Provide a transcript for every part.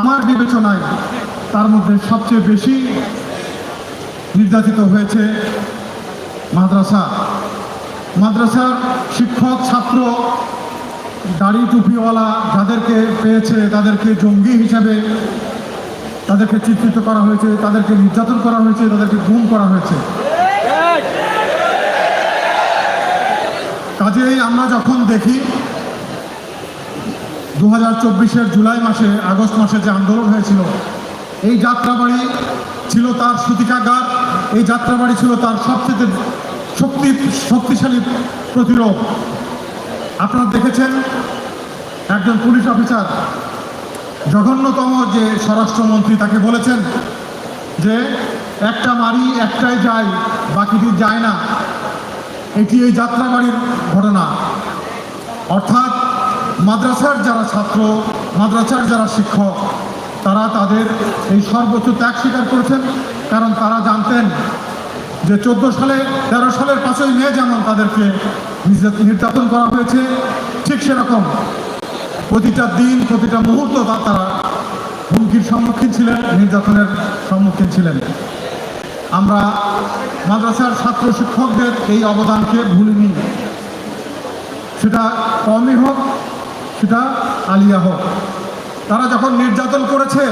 আমার বিবেচনায় তার মধ্যে সবচেয়ে বেশি নির্যাতিত হয়েছে মাদ্রাসা। মাদ্রাসার শিক্ষক, ছাত্র দাড়ি টুপিওয়ালা যাদেরকে পেয়েছে, তাদেরকে জঙ্গি হিসাবে তাদেরকে চিত্রিত করা হয়েছে, তাদেরকে নির্যাতন করা হয়েছে, তাদেরকে গুম করা হয়েছে। কাজেই আমরা যখন দেখি দু হাজার চব্বিশের জুলাই মাসে, আগস্ট মাসে যে আন্দোলন হয়েছিল, এই যাত্রাবাড়ি ছিল তার সূতিকাগার এই যাত্রাবাড়ি ছিল তার সবচেয়ে শক্তি, শক্তিশালী প্রতিরোধ। আপনারা দেখেছেন, একজন পুলিশ অফিসার, জঘন্যতম যে স্বরাষ্ট্রমন্ত্রী, তাকে বলেছেন যে, একটা মারি, একটাই যায়, বাকিটি যায় না। এটি এই যাত্রাবাড়ির ঘটনা। অর্থাৎ মাদ্রাসার যারা ছাত্র, মাদ্রাসার যারা শিক্ষক, তারা তাদের এই সর্বোচ্চ ত্যাগ স্বীকার করেছেন। কারণ তারা জানতেন যে চোদ্দ সালে, তেরো সালের পাঁচই মে যেমন তাদেরকে নির্যাত- নির্যাতন করা হয়েছে, ঠিক সেরকম প্রতিটা দিন, প্রতিটা মুহূর্ত তারা হুমকির সম্মুখীন ছিলেন, নির্যাতনের সম্মুখীন ছিলেন। আমরা মাদ্রাসার ছাত্র শিক্ষকদের এই অবদানকে ভুলিনি। সেটা কমই হোক সেটা আলিয়া হোক। তারা যখন নির্যাতন করেছে,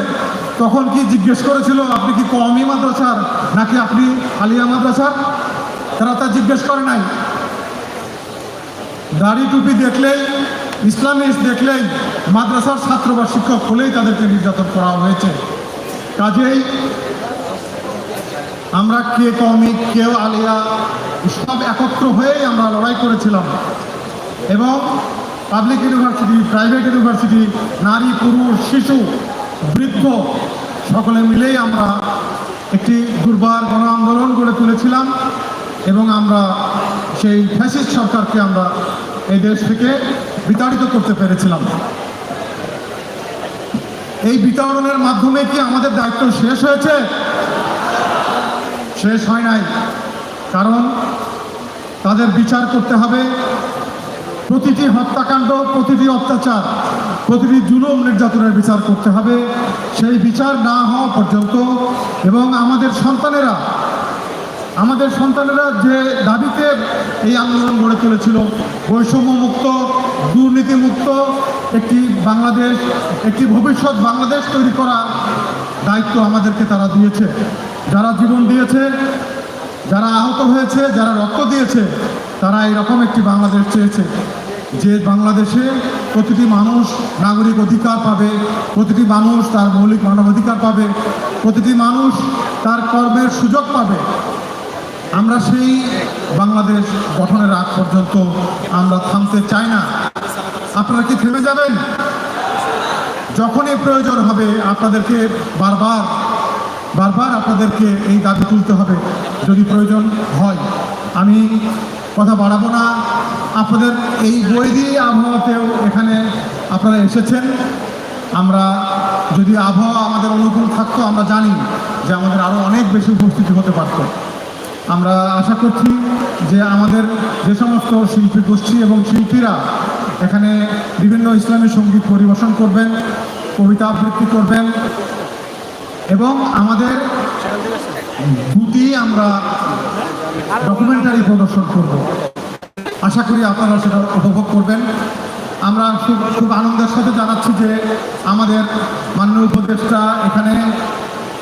তখন কি জিজ্ঞেস করেছিল, আপনি কি কমই মাদ্রাসার নাকি আপনি আলিয়া মাদ্রাসার? তারা তা জিজ্ঞেস করে নাই। দাড়ি টুপি দেখলেই ইসলামিস্ট দেখলেই, মাদ্রাসার ছাত্র বা শিক্ষক হলেই তাদেরকে নির্যাতন করা হয়েছে। কাজেই আমরা কে কমিক কেউ আলিয়া, সব একত্র হয়েই আমরা লড়াই করেছিলাম। এবং পাবলিক ইউনিভার্সিটি, প্রাইভেট ইউনিভার্সিটি, নারী, পুরুষ, শিশু, বৃদ্ধ, সকলে মিলেই আমরা একটি দুর্বার গণ আন্দোলন গড়ে তুলেছিলাম এবং আমরা সেই ফ্যাসিস্ট সরকারকে আমরা এই দেশ থেকে বিতাড়িত করতে পেরেছিলাম। এই বিতরণের মাধ্যমে কি আমাদের দায়িত্ব শেষ হয়েছে? শেষ হয় নাই। কারণ তাদের বিচার করতে হবে প্রতিটি হত্যাকাণ্ড, প্রতিটি অত্যাচার, প্রতিটি জুলুম নির্যাতনের বিচার করতে হবে। সেই বিচার না হওয়া পর্যন্ত এবং আমাদের সন্তানেরা আমাদের সন্তানেরা যে দাবিতে এই আন্দোলন গড়ে তুলেছিল, বৈষম্যমুক্ত, দুর্নীতিমুক্ত, একটি বাংলাদেশ, একটি ভবিষ্যৎ বাংলাদেশ তৈরি করা দায়িত্ব আমাদেরকে তারা দিয়েছে। যারা জীবন দিয়েছে, যারা আহত হয়েছে, যারা রক্ত দিয়েছে তারা এরকম একটি বাংলাদেশ চেয়েছে যে বাংলাদেশে প্রতিটি মানুষ নাগরিক অধিকার পাবে, প্রতিটি মানুষ তার মৌলিক মানবাধিকার পাবে, প্রতিটি মানুষ তার কর্মের সুযোগ পাবে। আমরা সেই বাংলাদেশ গঠনের আগ পর্যন্ত আমরা থামতে চাই না। আপনারা কি থেমে যাবেন? যখনই প্রয়োজন হবে আপনাদেরকে বারবার বারবার আপনাদেরকে এই দাবি তুলতে হবে। যদি প্রয়োজন হয়, আমি কথা বাড়াবো না। আপনাদের এই বৈরী আবহাওয়াতেও এখানে আপনারা এসেছেন। আমরা যদি আবহাওয়া আমাদের অনুকূল থাকতো, আমরা জানি যে আমাদের আরও অনেক বেশি উপস্থিতি হতে পারতো। আমরা আশা করছি যে আমাদের যে সমস্ত শিল্পী গোষ্ঠী এবং শিল্পীরা এখানে বিভিন্ন ইসলামী সংগীত পরিবেশন করবেন, কবিতা আবৃত্তি করবেন এবং আমাদের দুটি আমরা ডকুমেন্টারি প্রদর্শন করব। আশা করি আপনারা সেটা উপভোগ করবেন। আমরা খুব খুব আনন্দের সাথে জানাচ্ছি যে আমাদের মাননীয় উপদেষ্টা এখানে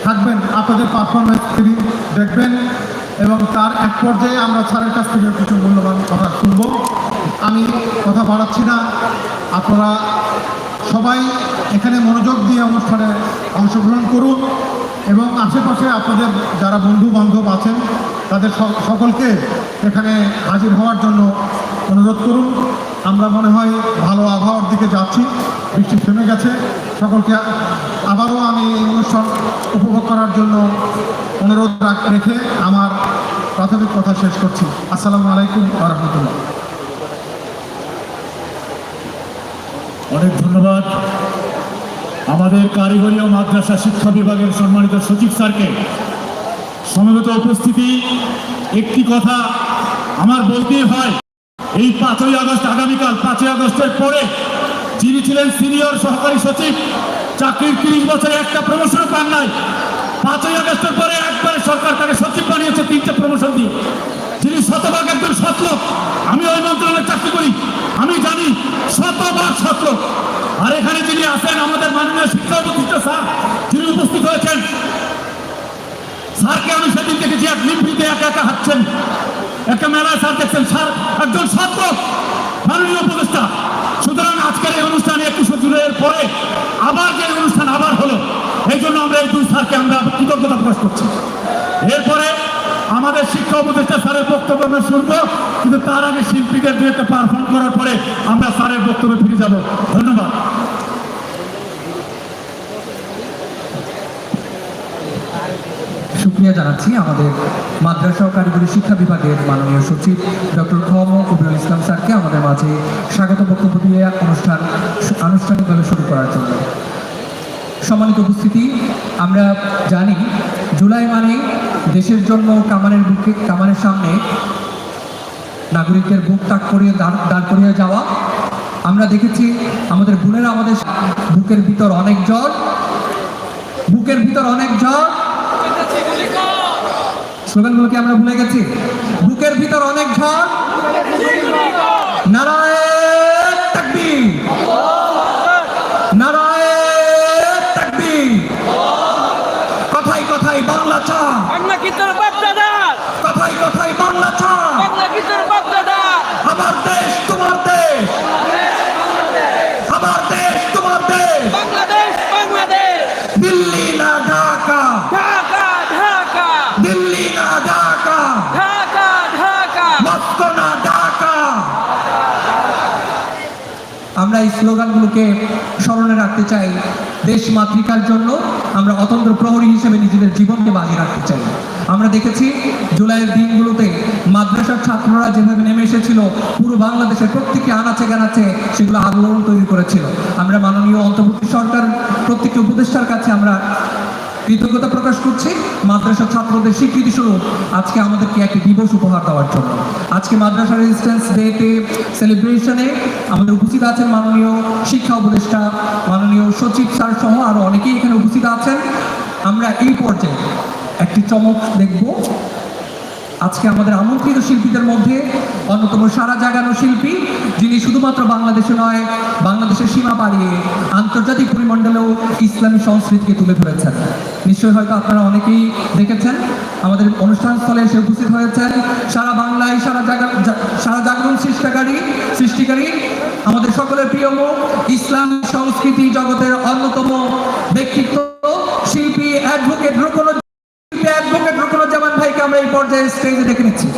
থাকবেন। আপনাদের পারফরমেন্স তিনি দেখবেন এবং তার এক পর্যায়ে আমরা স্যারের কাছ থেকে কিছু মূল্যবান কথা শুনব। আমি কথা বাড়াচ্ছি না। আপনারা সবাই এখানে মনোযোগ দিয়ে অনুষ্ঠানে অংশগ্রহণ করুন। এবং আশেপাশে আপনাদের যারা বন্ধু বান্ধব আছেন, তাদের সকলকে এখানে হাজির হওয়ার জন্য অনুরোধ করুন। আমরা মনে হয় ভালো আবহাওয়ার দিকে যাচ্ছি, বৃষ্টি থেমে গেছে। সকলকে আবারও আমি অনুষ্ঠান উপভোগ করার জন্য অনুরোধ রাখ- আমার প্রাথমিক কথা শেষ করছি। আসসালামু আলাইকুম রহমতুল্লাহ। অনেক ধন্যবাদ। আমাদের কারিগরি ও মাদ্রাসা শিক্ষা বিভাগের সম্মানিত সচিব স্যারকে সমবেত উপস্থিতি। একটি কথা আমার বলতেই হয়, এই পাঁচই আগস্ট, আগামীকাল পাঁচই আগস্টের পরে যিনি ছিলেন সিনিয়র সহকারী সচিব, চাকরির তিরিশ বছরে একটা প্রমোশন পান নাই। পাঁচই আগস্টের পরে একবারে সরকার তাকে সচিব বানিয়েছে তিনটে প্রমোশন দিয়ে যিনি শতভাগ একজন সতলোক আমি ওই মন্ত্রণালয়ে চাকরি করি আমি জানি শতভাগ সতলোক আর এখানে যিনি আছেন আমাদের মাননীয় শিক্ষা প্রতিষ্ঠা স্যার যিনি উপস্থিত হয়েছেন স্যারকে আমি সেদিন এক একা হাঁটছেন। একটা মেলায় স্যার দেখছেন, স্যার একজন ছাত্র, মাননীয় উপদেষ্টা। সুতরাং আজকের এই অনুষ্ঠানে একুশে জুলাইয়ের পরে আবার যে অনুষ্ঠান আবার হলো, এই জন্য আমরা এই দুই স্যারকে আমরা কৃতজ্ঞতা প্রকাশ করছি। এরপরে আমাদের শিক্ষা উপদেষ্টা স্যারের বক্তব্য আমরা শুনব, কিন্তু তার আগে শিল্পীদের একটা পারফর্ম করার পরে আমরা স্যারের বক্তব্যে ফিরে যাব। ধন্যবাদ। সুক্রিয়া জানাচ্ছি আমাদের মাদ্রাসা ও কারিগরি শিক্ষা বিভাগের মাননীয় সচিব ডক্টর খম কবিরুল ইসলাম স্যারকে আমাদের মাঝে স্বাগত বক্তব্য দিয়ে অনুষ্ঠান আনুষ্ঠানিকভাবে শুরু করার জন্য। সম্মানিত উপস্থিতি, আমরা জানি জুলাই মানে দেশের জন্য কামানের বুকে, কামানের সামনে নাগরিকদের বুক তাক করিয়ে দাঁড় করিয়ে যাওয়া। আমরা দেখেছি আমাদের বোনেরা আমাদের বুকের ভিতর অনেক জল বুকের ভিতর অনেক জল স্লোগানগুলো কি আমরা ভুলে গেছি। বুকের ভিতর অনেক ঝড়। নারায়ণ তাকবীর। নারায়ণ তাকবীর। কথাই কথাই বাংলা চা বাংলা কি তোর বাপ দাদা কথাই কথাই বাংলা চা বাংলা কি তোর বাপ দাদা আমার দেশ তোমার দেশ। আমার দেশ তোমার দেশ। বাংলাদেশ বাংলাদেশ। দিল্লি না ঢাকা। এই স্লোগানগুলোকে স্মরণে রাখতে চাই। দেশ মাতৃকার জন্য আমরা অতন্ত্র প্রহরী হিসেবে নিজেদের জীবনকে বাজি রাখতে চাই। আমরা দেখেছি, জুলাইয়ের দিনগুলোতে মাদ্রাসার ছাত্ররা যেভাবে নেমে এসেছিল, পুরো বাংলাদেশের প্রত্যেকে আনাচে গানাচে সেগুলো আন্দোলন তৈরি করেছিল। আমরা মাননীয় অন্তর্বর্তী সরকার, প্রত্যেকটি উপদেষ্টার কাছে আমরা কৃতজ্ঞতা প্রকাশ করছি। মাদ্রাসা ছাত্রদের স্বীকৃতি স্বরূপ আজকে আমাদেরকে একটি দিবস উপহার দেওয়ার জন্য। আজকে মাদ্রাসা রেজিস্ট্যান্স ডেতে সেলিব্রেশনে আমাদের উপস্থিত আছেন মাননীয় শিক্ষা উপদেষ্টা, মাননীয় সচিব স্যার সহ আরও অনেকেই এখানে উপস্থিত আছেন। আমরা এই পর্যায়ে একটি চমক দেখব। আজকে আমাদের আমন্ত্রিত শিল্পীদের মধ্যে অন্যতম সারা জাগানো শিল্পী, যিনি শুধুমাত্র বাংলাদেশে নয়, বাংলাদেশের সীমা পাড়িয়ে আন্তর্জাতিক পরিমণ্ডলেও ইসলামী সংস্কৃতিকে তুলে ধরেছেন। নিশ্চয়ই হয়তো আপনারা অনেকেই দেখেছেন, আমাদের অনুষ্ঠান স্থলে এসে উপস্থিত হয়েছেন সারা বাংলায় সারা জায়গা জা- সারা জাগরণ সৃষ্টিকারী সৃষ্টিকারী আমাদের সকলের প্রিয় মুখ, ইসলাম সংস্কৃতি জগতের অন্যতম ব্যক্তিত্ব পর্যায়ে স্টেজে ডেকে নিচ্ছি।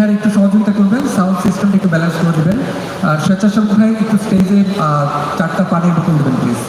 ইভেন্টের ভাই একটু সহযোগিতা করবেন সাউন্ড সিস্টেমটা একটু ব্যালেন্স করে দেবেন। আর স্বেচ্ছাসেবক ভাই, একটু স্টেজে চারটা পানির বোতল দেবেন প্লিজ